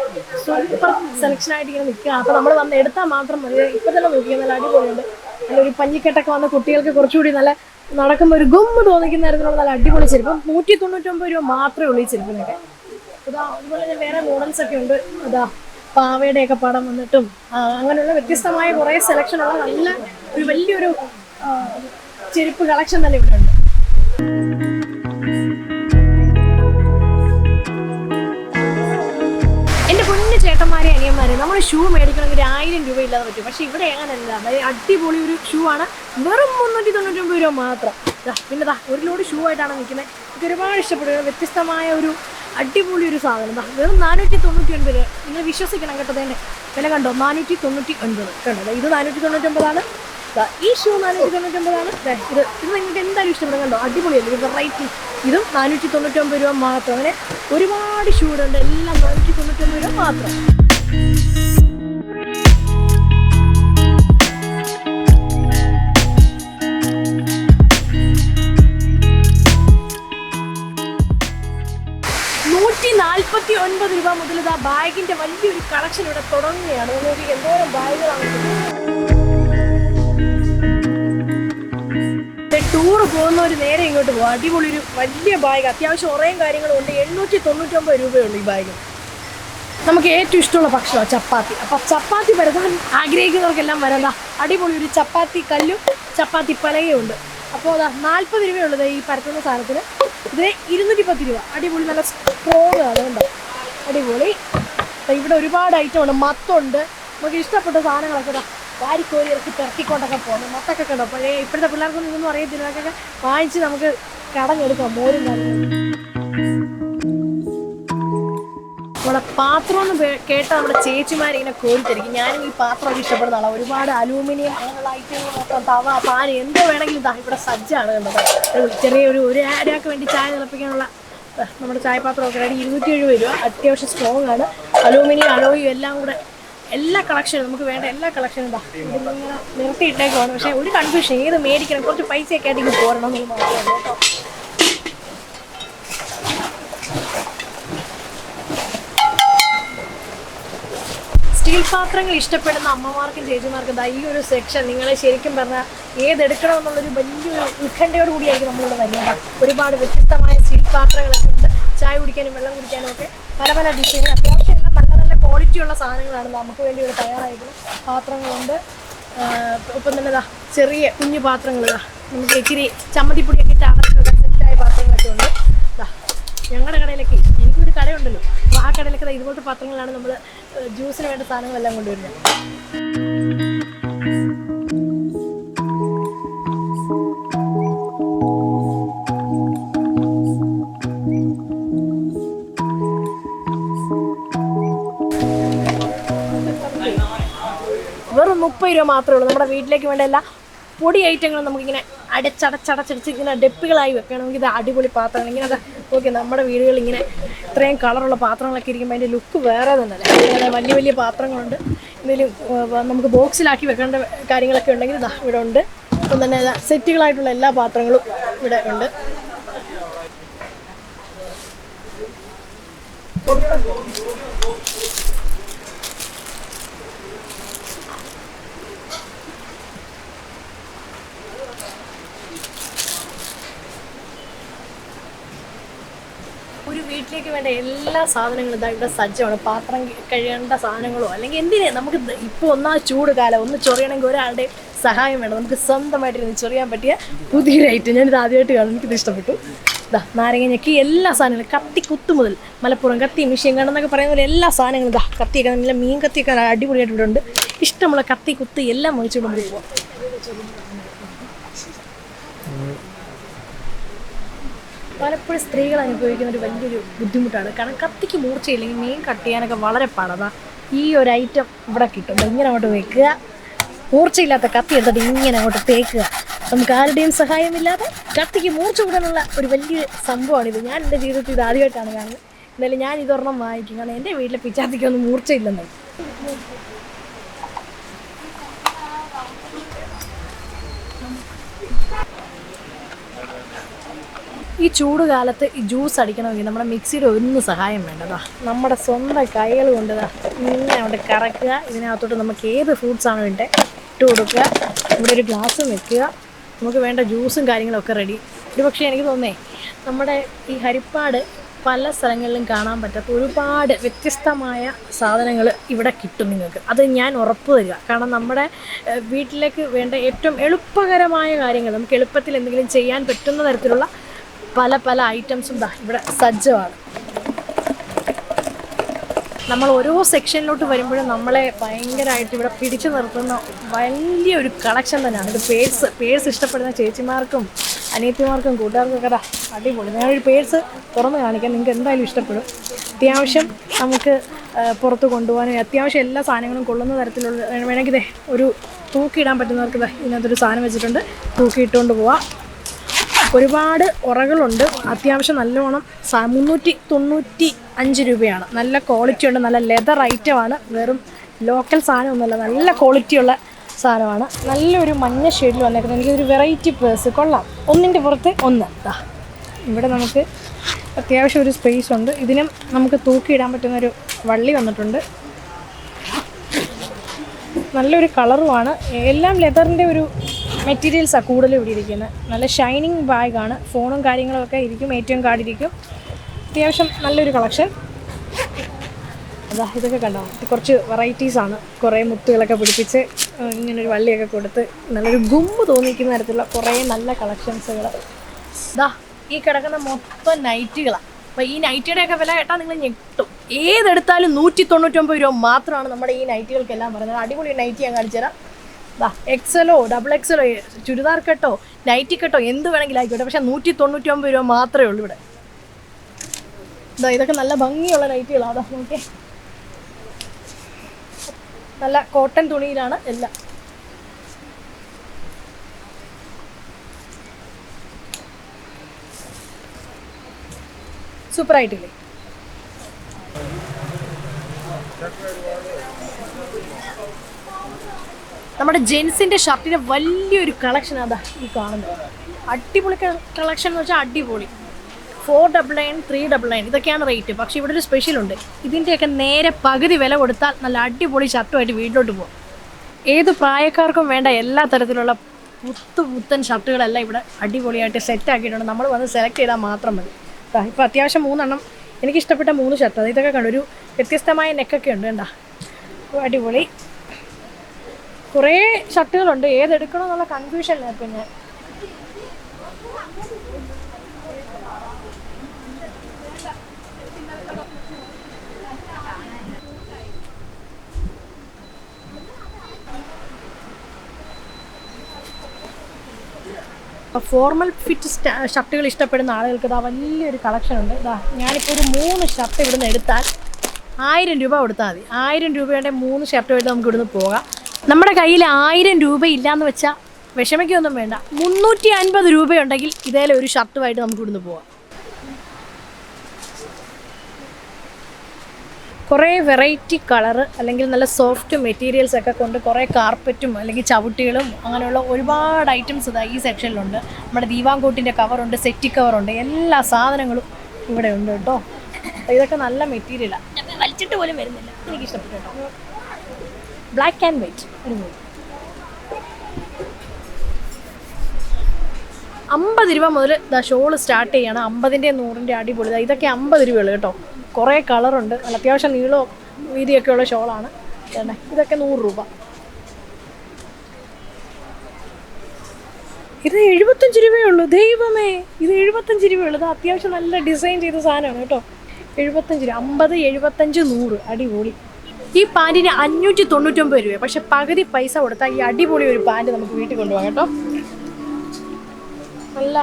സൂപ്പർ സെലക്ഷൻ ആയിട്ട് ഇങ്ങനെ നിൽക്കുക അപ്പൊ നമ്മൾ വന്ന് എടുത്താൽ മാത്രം മതി. ഇപ്പൊ തന്നെ നോക്കിയാൽ നല്ല അടിപൊളിയുണ്ട്. നല്ലൊരു പഞ്ഞിക്കെട്ടൊക്കെ വന്ന കുട്ടികൾക്ക് കുറച്ചുകൂടി നല്ല നടക്കുമ്പോൾ ഒരു ഗുമ്മ തോന്നിക്കുന്ന തരത്തിലുള്ള നല്ല അടിപൊളി ചെരുപ്പ്. നൂറ്റി തൊണ്ണൂറ്റൊമ്പത് രൂപ മാത്രമേ ഉള്ളൂ ഈ ചെരുപ്പിനൊക്കെ. ഇതാ അതുപോലെ തന്നെ വേറെ മോഡൽസ് ഒക്കെ ഉണ്ട്. അതാ പാവയുടെയൊക്കെ പടം വന്നിട്ടും അങ്ങനെയുള്ള വ്യത്യസ്തമായ കുറേ സെലക്ഷൻ ഉള്ള നല്ല ഒരു വലിയൊരു ചെരുപ്പ് കളക്ഷൻ തന്നെ ഇവിടെ ഉണ്ട്. എന്റെ പൊന്നു ചേട്ടന്മാരെ അനിയന്മാരെ നമ്മൾ ഷൂ മേടിക്കണമെങ്കിൽ ആയിരം രൂപ ഇല്ലാതെ പറ്റും. പക്ഷെ ഇവിടെ അങ്ങനല്ല അടിപൊളി ഒരു ഷൂ ആണ്. വെറും മുന്നൂറ്റി തൊണ്ണൂറ്റൊമ്പത് രൂപ മാത്രം. പിന്നെ ദാ ഒരു ലോഡ് ഷൂ ആയിട്ടാണ് നിൽക്കുന്നത് എനിക്ക് ഒരുപാട് ഇഷ്ടപ്പെടുക വ്യത്യസ്തമായ ഒരു അടിപൊളി ഒരു സാധനം. വെറും നാനൂറ്റി തൊണ്ണൂറ്റി ഒൻപത് നിങ്ങൾ വിശ്വസിക്കണം കേട്ടോ തന്നെ വില കണ്ടോ? നാനൂറ്റി തൊണ്ണൂറ്റി ഒൻപത് കണ്ടോ ഇത് നാനൂറ്റി തൊണ്ണൂറ്റൊമ്പതാണ് ദാ ഈ ഷൂ നാനൂറ്റി തൊണ്ണൂറ്റൊമ്പതാണ്. ഒമ്പതാണ് ഇത് ഇത് നിങ്ങൾക്ക് എന്തായാലും ഇഷ്ടപ്പെടും കണ്ടോ? വെറൈറ്റി ഇതും നാനൂറ്റി തൊണ്ണൂറ്റൊമ്പത് രൂപ മാത്രം. അങ്ങനെ ഒരുപാട് ഷൂടുണ്ട് എല്ലാം നാനൂറ്റി തൊണ്ണൂറ്റൊമ്പത് രൂപ മാത്രം. നാൽപ്പത്തി ഒൻപത് രൂപ മുതൽ ഇതാ ബാഗിന്റെ വലിയൊരു കളക്ഷൻ ഇവിടെ തുടങ്ങുകയാണ്. നോക്കി എന്തോരം ബാഗുകളാണ് ടൂർ പോകുന്നവർ നേരെ ഇങ്ങോട്ട് പോകും അടിപൊളി ഒരു വലിയ ബാഗ് അത്യാവശ്യം കുറേ കാര്യങ്ങളും ഉണ്ട്. എണ്ണൂറ്റി തൊണ്ണൂറ്റൊമ്പത് രൂപയുള്ളൂ ഈ ബാഗ് നമുക്ക് ഏറ്റവും ഇഷ്ടമുള്ള ഭക്ഷണമാണ് ചപ്പാത്തി. അപ്പം ചപ്പാത്തി പരത്താൻ ആഗ്രഹിക്കുന്നവർക്കെല്ലാം വരണ്ട അടിപൊളി ഒരു ചപ്പാത്തി കല്ലും ചപ്പാത്തി പലകയും ഉണ്ട്. അപ്പോൾ അതാ നാൽപ്പത് രൂപയുള്ളത് ഈ പരത്തുന്ന സാധനത്തിന്. ഇതിന് ഇരുന്നൂറ്റി പത്ത് രൂപ. അടിപൊളി നല്ല സ്ട്രോങ് കേട്ടോ അടിപൊളി. ഇവിടെ ഒരുപാട് ഐറ്റം ഉണ്ട്. മത്തുണ്ട്. നമുക്ക് ഇഷ്ടപ്പെട്ട സാധനങ്ങളൊക്കെ ഇതാ വാരിക്കോരി ഇറക്കി പെറക്കിക്കൊണ്ടൊക്കെ പോകുന്നു മൊത്തമൊക്കെ കണ്ടോ? പഴയ ഇപ്പോഴത്തെ പിള്ളേർക്കൊന്നും ഇതൊന്നും അറിയത്തില്ല. അതൊക്കെ വാങ്ങിച്ച് നമുക്ക് കടഞ്ഞെടുക്കാം മോരും കാര്യങ്ങളും. നമ്മുടെ പാത്രം എന്ന് കേട്ടാൽ കേട്ട നമ്മുടെ ചേച്ചിമാർ ഇങ്ങനെ കോരിത്തരിക്കും. ഞാനും ഈ പാത്രമൊക്കെ ഇഷ്ടപ്പെടുന്ന ആളാണ് ഒരുപാട് അലൂമിനിയം അങ്ങനെയുള്ള ഐറ്റങ്ങൾ മൊത്തം തവ പാൻ എന്ത് വേണമെങ്കിലും ഇതാ ഇവിടെ സജ്ജാണ് കണ്ടത് ചെറിയൊരു ഒരു ആരാക്ക് വേണ്ടി ചായ തിളപ്പിക്കാനുള്ള നമ്മുടെ ചായപാത്രമൊക്കെ റെഡി ഇരുന്നൂറ്റി എഴുപത് രൂപ. അത്യാവശ്യം സ്ട്രോങ് ആണ്. അലൂമിനിയം അലോയും എല്ലാം കൂടെ എല്ലാ കളക്ഷനും നമുക്ക് വേണ്ട എല്ലാ കളക്ഷനും ഇതാ ഇതിങ്ങനെ നിർത്തിയിട്ടേക്കുവാണ്. പക്ഷേ ഒരു കൺഫ്യൂഷൻ ഏത് മേടിക്കണം കുറച്ച് പൈസയൊക്കെ ആയിട്ട് ഇങ്ങനെ പോരണം മാത്രമേ കേട്ടോ. സ്റ്റീൽ പാത്രങ്ങൾ ഇഷ്ടപ്പെടുന്ന അമ്മമാർക്കും ചേച്ചിമാർക്കും ദാ ഈ ഒരു സെക്ഷൻ നിങ്ങളെ ശരിക്കും പറഞ്ഞാൽ ഏതെടുക്കണമെന്നുള്ളൊരു വലിയൊരു ഉത്കണ്ഠയോട് കൂടിയായിരിക്കും നമ്മളിവിടെ വരുന്നത് ഒരുപാട് വ്യത്യസ്തമായ സ്റ്റീൽ പാത്രങ്ങളൊക്കെ ഉണ്ട്. ചായ കുടിക്കാനും വെള്ളം കുടിക്കാനും ഒക്കെ പല പല ഡിസൈനും അത്യാവശ്യം ക്വാളിറ്റിയുള്ള സാധനങ്ങളാണ് നമുക്ക് വേണ്ടി ഇവിടെ തയ്യാറായിരിക്കുന്നത് പാത്രങ്ങളുണ്ട്. ഒപ്പം തന്നെ ഇതാ ചെറിയ കുഞ്ഞു പാത്രങ്ങൾ ഇതാ നമുക്ക് ഇച്ചിരി ചമ്മന്തിപ്പൊടിയൊക്കെ ഇട്ട് സെറ്റായ പാത്രങ്ങളൊക്കെ ഉണ്ട്. ഇതാ ഞങ്ങളുടെ കടയിലൊക്കെ എനിക്കൊരു കടയുണ്ടല്ലോ. അപ്പോൾ ആ കടയിലൊക്കെ ഇതുപോലത്തെ പാത്രങ്ങളാണ് നമ്മൾ ജ്യൂസിന് വേണ്ട സാധനങ്ങളെല്ലാം കൊണ്ടുവരുന്നത്. മുപ്പത് രൂപ മാത്രമേ ഉള്ളൂ. നമ്മുടെ വീട്ടിലേക്ക് വേണ്ട എല്ലാ പൊടി ഐറ്റങ്ങളും നമുക്കിങ്ങനെ അടച്ചടച്ചടച്ചടിച്ച് ഇങ്ങനെ ഡെപ്പുകളായി വെക്കണമെങ്കിൽ ഇത് അടിപൊളി പാത്രങ്ങൾ ഇങ്ങനെ ഓക്കെ നമ്മുടെ വീടുകളിൽ ഇങ്ങനെ ഇത്രയും കളറുള്ള പാത്രങ്ങളൊക്കെ ഇരിക്കുമ്പോൾ അതിന്റെ ലുക്ക് വേറെ തന്നെയല്ലേ? വലിയ വലിയ പാത്രങ്ങളുണ്ട്. എന്തെങ്കിലും നമുക്ക് ബോക്സിലാക്കി വെക്കേണ്ട കാര്യങ്ങളൊക്കെ ഉണ്ടെങ്കിൽ ഇതാ ഇവിടെ ഉണ്ട്. അപ്പം തന്നെ സെറ്റുകളായിട്ടുള്ള എല്ലാ പാത്രങ്ങളും ഇവിടെ ഉണ്ട് വീട്ടിലേക്ക് വേണ്ട എല്ലാ സാധനങ്ങളും ഇതാ ഇവിടെ സജ്ജമാണ്. പാത്രം കഴിയേണ്ട സാധനങ്ങളോ അല്ലെങ്കിൽ എന്തിനെ നമുക്ക് ഇപ്പോൾ ഒന്നാ ചൂട് കാലം. ഒന്ന് ചൊറിയണമെങ്കിൽ ഒരാളുടെ സഹായം വേണം. നമുക്ക് സ്വന്തമായിട്ട് ഇരുന്ന് ചൊറിയാൻ പറ്റിയ പുതിയൊരു ഐറ്റം ഞാനിത് ആദ്യമായിട്ട് കാണും. എനിക്കിത് ഇഷ്ടപ്പെട്ടു. ഇതാ നാരങ്ങ ഞെക്കി എല്ലാ സാധനങ്ങളും. കത്തി കുത്തു മുതൽ മലപ്പുറം കത്തി മിഷ്യൻ കണ്ടെന്നൊക്കെ പറയുന്ന പോലെ എല്ലാ സാധനങ്ങളും ഇതാ കത്തിയൊക്കെ നല്ല മീൻ കത്തിയൊക്കെ അടിപൊളിയായിട്ട് ഇവിടെ ഉണ്ട്. ഇഷ്ടമുള്ള കത്തി കുത്തി എല്ലാം മേടിച്ചുകൊണ്ട് നമുക്ക് പലപ്പോഴും സ്ത്രീകൾ അനുഭവിക്കുന്ന ഒരു വലിയൊരു ബുദ്ധിമുട്ടാണ്. കാരണം കത്തിക്ക് മൂർച്ചയില്ലെങ്കിൽ മീൻ കട്ട് ചെയ്യാനൊക്കെ വളരെ പാടാ ഈ ഒരു ഐറ്റം ഇവിടെ കിട്ടും. ഇങ്ങനെ അങ്ങോട്ട് വെക്കുക. മൂർച്ചയില്ലാത്ത കത്തി എടുത്തിട്ട് ഇങ്ങനെ അങ്ങോട്ട് തേക്കുക. നമുക്ക് ആരുടെയും സഹായമില്ലാതെ കത്തിക്ക് മൂർച്ച കൂടാനുള്ള ഒരു വലിയ സംഭവമാണിത് ഞാൻ എന്റെ ജീവിതത്തിൽ ഇത് ആദ്യമായിട്ടാണ് കാണുന്നത്. എന്തായാലും ഞാൻ ഇതൊരെണ്ണം വാങ്ങിക്കും. കാരണം എന്റെ വീട്ടിലെ പിച്ചാത്തിക്കൊന്നും മൂർച്ചയില്ലെന്നായി ഈ ചൂട് കാലത്ത് ഈ ജ്യൂസ് അടിക്കണമെങ്കിൽ നമ്മുടെ മിക്സിയിൽ ഒന്നും സഹായം വേണ്ടതാ. നമ്മുടെ സ്വന്തം കൈകൾ കൊണ്ടതാ ഇങ്ങനെ അവിടെ കറക്കുക. ഇതിനകത്തോട്ട് നമുക്ക് ഏത് ഫ്രൂട്ട്സ് ആണ് വേണ്ടത് ഇട്ട് കൊടുക്കുക. ഇവിടെ ഒരു ഗ്ലാസ് വെക്കുക. നമുക്ക് വേണ്ട ജ്യൂസും കാര്യങ്ങളൊക്കെ റെഡി ഒരു പക്ഷേ എനിക്ക് തോന്നേ നമ്മുടെ ഈ ഹരിപ്പാട് പല സ്ഥലങ്ങളിലും കാണാൻ പറ്റാത്ത ഒരുപാട് വ്യത്യസ്തമായ സാധനങ്ങൾ ഇവിടെ കിട്ടും നിങ്ങൾക്ക്. അത് ഞാൻ ഉറപ്പ് തരിക. കാരണം നമ്മുടെ വീട്ടിലേക്ക് വേണ്ട ഏറ്റവും എളുപ്പകരമായ കാര്യങ്ങൾ നമുക്ക് എളുപ്പത്തിൽ എന്തെങ്കിലും ചെയ്യാൻ പറ്റുന്ന തരത്തിലുള്ള പല പല ഐറ്റംസും ഇവിടെ സജ്ജമാണ്. നമ്മൾ ഓരോ സെക്ഷനിലോട്ട് വരുമ്പോഴും നമ്മളെ ഭയങ്കരമായിട്ട് ഇവിടെ പിടിച്ചു നിർത്തുന്ന വലിയൊരു കളക്ഷൻ തന്നെയാണ്. ഇത് പേഴ്സ് പേഴ്സ് ഇഷ്ടപ്പെടുന്ന ചേച്ചിമാർക്കും അനിയത്തിമാർക്കും കൂട്ടുകാർക്കും കഥ അടിപൊളി. ഞാനൊരു പേഴ്സ് തുറന്ന് കാണിക്കാം. നിങ്ങൾക്ക് എന്തായാലും ഇഷ്ടപ്പെടും. അത്യാവശ്യം നമുക്ക് പുറത്ത് കൊണ്ടുപോകാനും അത്യാവശ്യം എല്ലാ സാധനങ്ങളും കൊള്ളുന്ന തരത്തിലുള്ള വേണമെങ്കിൽ ഒരു തൂക്കിയിടാൻ പറ്റുന്നവർക്ക് ഇതിനകത്തൊരു സാധനം വെച്ചിട്ടുണ്ട്. തൂക്കിയിട്ടുകൊണ്ട് പോവാം. ഒരുപാട് ഉറകളുണ്ട്. അത്യാവശ്യം നല്ലോണം മുന്നൂറ്റി തൊണ്ണൂറ്റി അഞ്ച് രൂപയാണ്. നല്ല ക്വാളിറ്റി ഉണ്ട്. നല്ല ലെതർ ഐറ്റമാണ് വെറും ലോക്കൽ സാധനമൊന്നുമല്ല. നല്ല ക്വാളിറ്റിയുള്ള സാധനമാണ്. നല്ലൊരു മഞ്ഞ ഷെയ്ഡിൽ വന്നേക്കുന്നത്. എനിക്കൊരു വെറൈറ്റി പേഴ്സ് കൊള്ളാം. ഒന്നിന്റെ പുറത്ത് ഒന്ന്. ഇവിടെ നമുക്ക് അത്യാവശ്യം ഒരു സ്പേസ് ഉണ്ട്. ഇതിനും നമുക്ക് തൂക്കിയിടാൻ പറ്റുന്നൊരു വള്ളി വന്നിട്ടുണ്ട്. നല്ലൊരു കളറുമാണ് എല്ലാം ലെതറിന്റെ ഒരു മെറ്റീരിയൽസാണ് കൂടുതൽ ഇവിടെ ഇരിക്കുന്നത്. നല്ല ഷൈനിങ് ബാഗാണ് ഫോണും കാര്യങ്ങളൊക്കെ ഇരിക്കും. ഏറ്റവും എം കാർഡ് ഇരിക്കും. അത്യാവശ്യം നല്ലൊരു കളക്ഷൻ അതാ ഇതൊക്കെ കണ്ടോ? കുറച്ച് വെറൈറ്റീസാണ് കുറേ മുത്തുകളൊക്കെ പിടിപ്പിച്ച് ഇങ്ങനൊരു വള്ളിയൊക്കെ കൊടുത്ത് നല്ലൊരു ഗുമ്പ് തോന്നിക്കുന്ന തരത്തിലുള്ള കുറേ നല്ല കളക്ഷൻസുകൾ ഇതാ ഈ കിടക്കുന്ന മൊത്തം നൈറ്റുകളാണ് അപ്പോൾ ഈ നൈറ്റിയുടെയൊക്കെ വില കേട്ടാൽ നിങ്ങൾ ഞെട്ടും. ഏതെടുത്താലും നൂറ്റി തൊണ്ണൂറ്റൊമ്പത് രൂപ മാത്രമാണ് നമ്മുടെ ഈ നൈറ്റുകൾക്കെല്ലാം പറയുന്നത് അടിപൊളി നൈറ്റി ഞാൻ കാണിച്ചു തരാം എക്സലോ ഡബിൾ എക്സലോ ചുരിദാർ കെട്ടോ നൈറ്റി കെട്ടോ എന്ത് വേണമെങ്കിലും ആയിക്കോട്ടെ പക്ഷേ നൂറ്റി തൊണ്ണൂറ്റി ഒമ്പത് രൂപ മാത്രമേ ഉള്ളൂ ഇവിടെ. ഇതാ ഇതൊക്കെ നല്ല ഭംഗിയുള്ള നൈറ്റികളാണ് അതാ നോക്കിയേ. നല്ല കോട്ടൺ തുണിയിലാണ് എല്ലാം. സൂപ്പർ നമ്മുടെ ജെൻസിന്റെ ഷർട്ടിന്റെ വലിയൊരു കളക്ഷൻ അതാ ഈ കാണുന്നത്. അടിപൊളി കളക്ഷൻ എന്ന് വെച്ചാൽ അടിപൊളി. Four double nine three double nine ഇതൊക്കെയാണ് റേറ്റ് പക്ഷേ ഇവിടെ ഒരു സ്പെഷ്യൽ ഉണ്ട്. ഇതിന്റെയൊക്കെ നേരെ പകുതി വില കൊടുത്താൽ നല്ല അടിപൊളി ഷർട്ടുമായിട്ട് വീട്ടിലോട്ട് പോകും ഏത് പ്രായക്കാർക്കും വേണ്ട എല്ലാ തരത്തിലുള്ള പുത്തു പുത്തൻ ഷർട്ടുകളെല്ലാം ഇവിടെ അടിപൊളിയായിട്ട് സെറ്റ് ആക്കിയിട്ടുണ്ട്. നമ്മൾ വന്ന് സെലക്ട് ചെയ്താൽ മാത്രം മതി. ഇപ്പോൾ അത്യാവശ്യം മൂന്നെണ്ണം. എനിക്ക് ഇഷ്ടപ്പെട്ട മൂന്ന് ഷർട്ട് അത് ഇതൊക്കെ കണ്ടു? ഒരു വ്യത്യസ്തമായ നെക്കൊക്കെ ഉണ്ട് കേട്ടോ അടിപൊളി. കുറേ ഷർട്ടുകളുണ്ട്. ഏതെടുക്കണം എന്നുള്ള കൺഫ്യൂഷനില്ല ഞാൻ. ഫോർമൽ ഫിറ്റ് ഷർട്ടുകൾ ഇഷ്ടപ്പെടുന്ന ആളുകൾക്ക് ഇതാ വലിയൊരു കളക്ഷൻ ഉണ്ട്. ഇതാ ഞാനിപ്പോൾ ഒരു മൂന്ന് ഷർട്ട് ഇവിടുന്ന് എടുത്താൽ ആയിരം രൂപ കൊടുത്താൽ മതി. ആയിരം രൂപയുടെ മൂന്ന് ഷർട്ടുമായിട്ട് നമുക്ക് ഇവിടുന്ന് പോകാം. നമ്മുടെ കയ്യിൽ ആയിരം രൂപ ഇല്ലാന്ന് വെച്ചാൽ വിഷമിക്കൊന്നും വേണ്ട. മുന്നൂറ്റി അൻപത് രൂപയുണ്ടെങ്കിൽ ഇതേലെ ഒരു ഷർട്ടുമായിട്ട് നമുക്ക് ഇവിടുന്ന് പോവാം. കുറേ വെറൈറ്റി കളറ് അല്ലെങ്കിൽ നല്ല സോഫ്റ്റ് മെറ്റീരിയൽസ് ഒക്കെ കൊണ്ട് കുറേ കാർപ്പറ്റും അല്ലെങ്കിൽ ചവിട്ടികളും അങ്ങനെയുള്ള ഒരുപാട് ഐറ്റംസ് ഇതാ ഈ സെക്ഷനിലുണ്ട്. നമ്മുടെ ദീവാങ്കോട്ടിന്റെ കവറുണ്ട് സെറ്റി കവറുണ്ട് എല്ലാ സാധനങ്ങളും ഇവിടെ ഉണ്ട് കേട്ടോ. ഇതൊക്കെ നല്ല മെറ്റീരിയലാണ് വലിച്ചിട്ട് പോലും വരുന്നില്ല. എനിക്ക് ഇഷ്ടപ്പെട്ടു കേട്ടോ. ബ്ലാക്ക് ആൻഡ് വൈറ്റ് അടിപൊളി അമ്പത് രൂപ മുതൽ ദാ ഷോൾ സ്റ്റാർട്ട് ചെയ്യണം. അമ്പതിന്റെ നൂറിന്റെ അടിപൊളി. ഇതൊക്കെ അമ്പത് രൂപയുള്ളൂ കേട്ടോ. കുറേ കളറുണ്ട് നല്ല അത്യാവശ്യം നീളോ വീതിയൊക്കെ ഉള്ള ഷോളാണ് ഇതൊക്കെ നൂറ് രൂപ. ഇത് എഴുപത്തഞ്ച് രൂപയേ ഉള്ളൂ. ദൈവമേ ഇത് എഴുപത്തഞ്ച് രൂപയേ ഉള്ളൂ. ഇത് അത്യാവശ്യം നല്ല ഡിസൈൻ ചെയ്ത സാധനമാണ് കേട്ടോ. എഴുപത്തഞ്ച് രൂപ. അമ്പത് എഴുപത്തഞ്ച് നൂറ്. അടിപൊളി. ഈ പാന്റിന് അഞ്ഞൂറ്റി തൊണ്ണൂറ്റൊമ്പത് രൂപ പക്ഷെ പകുതി പൈസ കൊടുത്താൽ ഈ അടിപൊളി ഒരു പാന്റ് നമുക്ക് വീട്ടിൽ കൊണ്ടുപോകാം കേട്ടോ. നല്ല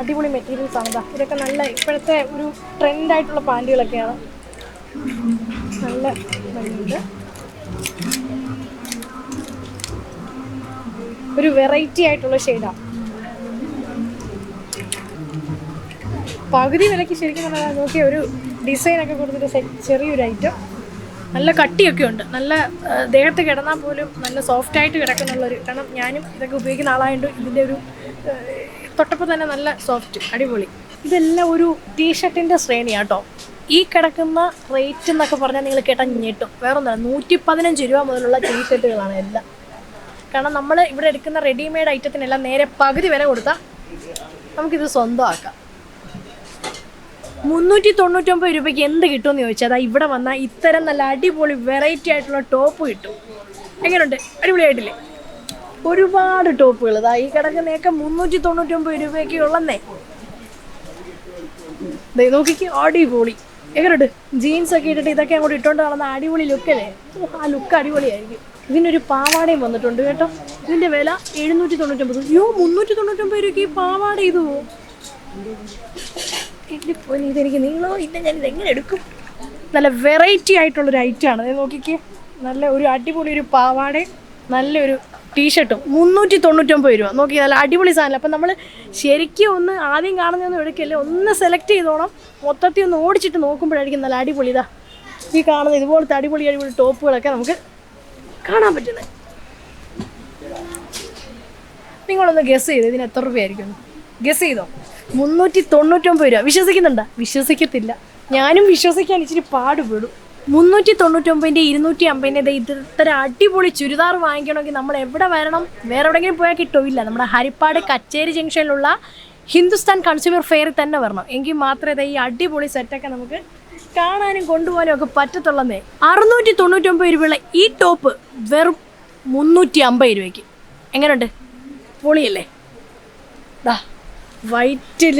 അടിപൊളി മെറ്റീരിയൽസ് ആണ് ഇതാ. ഇതൊക്കെ നല്ല ഇപ്പോഴത്തെ ഒരു ട്രെൻഡായിട്ടുള്ള പാന്റുകളൊക്കെയാണ് നല്ല ഭംഗിയുണ്ട്. ഒരു വെറൈറ്റി ആയിട്ടുള്ള ഷെയ്ഡാണ് പകുതി വിലയ്ക്ക് ശരിക്കും നോക്കിയ ഒരു ഡിസൈനൊക്കെ കൊടുത്തിട്ട് ചെറിയൊരു ഐറ്റം നല്ല കട്ടിയൊക്കെ ഉണ്ട്. നല്ല ദേഹത്ത് കിടന്നാൽ പോലും നല്ല സോഫ്റ്റ് ആയിട്ട് കിടക്കുന്നുള്ളൊരു കാരണം ഞാനും ഇതൊക്കെ ഉപയോഗിക്കുന്ന ആളായതുകൊണ്ട് ഇതിന്റെ ഒരു തൊട്ടപ്പോൾ തന്നെ നല്ല സോഫ്റ്റ് അടിപൊളി. ഇതെല്ലാം ഒരു ടീഷർട്ടിന്റെ ശ്രേണിയാണ് കേട്ടോ ഈ കിടക്കുന്ന റേറ്റ് എന്നൊക്കെ പറഞ്ഞാൽ നിങ്ങൾ കേട്ടാൽ ഞെട്ടും. വേറെ ഒന്നുമില്ല നൂറ്റി പതിനഞ്ച് രൂപ മുതലുള്ള ടീഷർട്ടുകളാണ് എല്ലാം. കാരണം നമ്മൾ ഇവിടെ എടുക്കുന്ന റെഡിമെയ്ഡ് ഐറ്റത്തിനെല്ലാം നേരെ പകുതി വില കൊടുത്താൽ നമുക്കിത് സ്വന്തമാക്കാം. മുന്നൂറ്റി തൊണ്ണൂറ്റൊമ്പത് രൂപയ്ക്ക് എന്ത് കിട്ടുമെന്ന് ചോദിച്ചാൽ അതാ ഇവിടെ വന്നാൽ ഇത്തരം നല്ല അടിപൊളി വെറൈറ്റി ആയിട്ടുള്ള ടോപ്പ് കിട്ടും. എങ്ങനെയുണ്ട് അടിപൊളിയായിട്ടില്ലേ? ഒരുപാട് ടോപ്പുകൾ ഇതാ ഈ കിടക്കുന്നതൊക്കെ മുന്നൂറ്റി തൊണ്ണൂറ്റൊമ്പത് രൂപയ്ക്ക് ഉള്ളന്നേ. നോക്കിക്ക് അടിപൊളി. എങ്ങനെയുണ്ട് ജീൻസ് ഒക്കെ ഇട്ടിട്ട് ഇതൊക്കെ അങ്ങോട്ട് ഇട്ടോണ്ട് നടന്ന അടിപൊളി ലുക്കല്ലേ ആ ലുക്ക് അടിപൊളിയായിരിക്കും. ഇതിനൊരു പാവാടയും വന്നിട്ടുണ്ട് കേട്ടോ. ഇതിന്റെ വില എഴുന്നൂറ്റി തൊണ്ണൂറ്റൊമ്പത് അയ്യോ മുന്നൂറ്റി തൊണ്ണൂറ്റൊമ്പത് രൂപയ്ക്ക് ഈ പാവാട ഇത് പോവും എന്റെ നീളോ? ഇല്ല ഞാൻ ഇതെങ്ങനെ എടുക്കും? നല്ല വെറൈറ്റി ആയിട്ടുള്ളൊരു ഐറ്റമാണ് അതായത് നോക്കിക്കേ നല്ല ഒരു അടിപൊളി ഒരു പാവാടയും നല്ലൊരു ടീഷർട്ടും മുന്നൂറ്റി തൊണ്ണൂറ്റൊമ്പത് രൂപ. നോക്കി നല്ല അടിപൊളി സാധനം. അപ്പം നമ്മൾ ശരിക്കും ഒന്ന് ആദ്യം കാണുന്നതൊന്നും എടുക്കല്ലേ? ഒന്ന് സെലക്ട് ചെയ്തോണം. മൊത്തത്തിൽ ഒന്ന് ഓടിച്ചിട്ട് നോക്കുമ്പോഴായിരിക്കും നല്ല അടിപൊളി. ഇതാ ഈ കാണുന്ന ഇതുപോലത്തെ അടിപൊളി അടിപൊളി ടോപ്പുകളൊക്കെ നമുക്ക് കാണാൻ പറ്റുന്നത്. നിങ്ങളൊന്ന് ഗസ് ചെയ്ത് ഇതിന് എത്ര രൂപയായിരിക്കും? ഗസ് ചെയ്തോ? മുന്നൂറ്റി തൊണ്ണൂറ്റൊമ്പത് രൂപ. വിശ്വസിക്കുന്നുണ്ടോ? വിശ്വസിക്കത്തില്ല. ഞാനും വിശ്വസിക്കാൻ ഇച്ചിരി പാടുപെടും. മുന്നൂറ്റി തൊണ്ണൂറ്റൊമ്പതിന്റെ ഇരുന്നൂറ്റി അമ്പതിന്റെ ഇത് ഇത്ര അടിപൊളി ചുരിദാർ വാങ്ങിക്കണമെങ്കിൽ നമ്മൾ എവിടെ വരണം? വേറെ എവിടെയെങ്കിലും പോയാൽ കിട്ടില്ല നമ്മുടെ ഹരിപ്പാട് കച്ചേരി ജംഗ്ഷനിലുള്ള ഹിന്ദുസ്ഥാൻ കൺസ്യൂമർ ഫെയറിൽ തന്നെ വരണം. എങ്കിൽ മാത്രമേ ഈ അടിപൊളി സെറ്റൊക്കെ നമുക്ക് കാണാനും കൊണ്ടുപോകാനും ഒക്കെ പറ്റത്തുള്ളന്നേ. അറുന്നൂറ്റി തൊണ്ണൂറ്റൊമ്പത് രൂപയുള്ള ഈ ടോപ്പ് വെറും മുന്നൂറ്റി അമ്പത് രൂപയ്ക്ക്. എങ്ങനെയുണ്ട് പൊളിയല്ലേ? ദാ. വൈറ്റിൽ